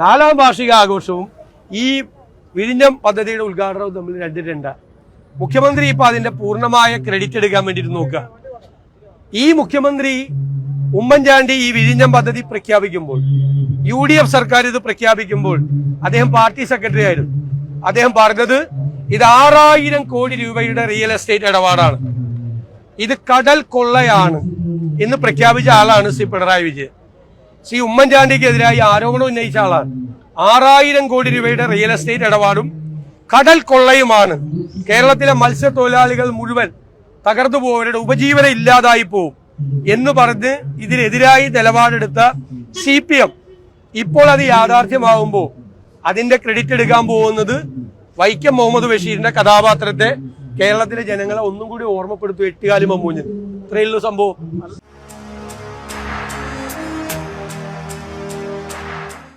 നാലാം വാർഷിക ആഘോഷവും ഈ വിഴിഞ്ഞം പദ്ധതിയുടെ ഉദ്ഘാടനവും തമ്മിൽ രണ്ടിട്ടുണ്ട് മുഖ്യമന്ത്രി ഇപ്പൊ അതിന്റെ പൂർണമായ ക്രെഡിറ്റ് എടുക്കാൻ വേണ്ടിയിട്ട് നോക്കുക. ഈ മുഖ്യമന്ത്രി ഉമ്മൻചാണ്ടി ഈ വിഴിഞ്ഞം പദ്ധതി പ്രഖ്യാപിക്കുമ്പോൾ യു ഡി എഫ് സർക്കാർ ഇത് പ്രഖ്യാപിക്കുമ്പോൾ അദ്ദേഹം പാർട്ടി സെക്രട്ടറി ആയിരുന്നു. അദ്ദേഹം പറഞ്ഞത് ഇത് ആറായിരം കോടി രൂപയുടെ റിയൽ എസ്റ്റേറ്റ് ഇടപാടാണ്. ഇത് കടൽ കൊള്ളയാണ് എന്ന് പ്രഖ്യാപിച്ച ആളാണ് ശ്രീ പിണറായി വിജയൻ. ശ്രീ ഉമ്മൻചാണ്ടിക്കെതിരായി ആരോപണം ഉന്നയിച്ച ആളാണ്. ആറായിരം കോടി രൂപയുടെ റിയൽ എസ്റ്റേറ്റ് ഇടപാടും കടൽ കൊള്ളയുമാണ്. കേരളത്തിലെ മത്സ്യത്തൊഴിലാളികൾ മുഴുവൻ തകർന്നു പോവരുടെ ഉപജീവനം ഇല്ലാതായി പോവും എന്ന് പറഞ്ഞ് ഇതിനെതിരായി നിലപാടെടുത്ത സി പി എം ഇപ്പോൾ അത് യാഥാർത്ഥ്യമാകുമ്പോൾ അതിന്റെ ക്രെഡിറ്റ് എടുക്കാൻ പോകുന്നത് വൈക്കം മുഹമ്മദ് ബഷീറിന്റെ കഥാപാത്രത്തെ കേരളത്തിലെ ജനങ്ങളെ ഒന്നും കൂടി ഓർമ്മപ്പെടുത്തും എട്ടുകാലി മമ്മൂഞ്ഞ്. ഇത്രയുള്ള സംഭവം.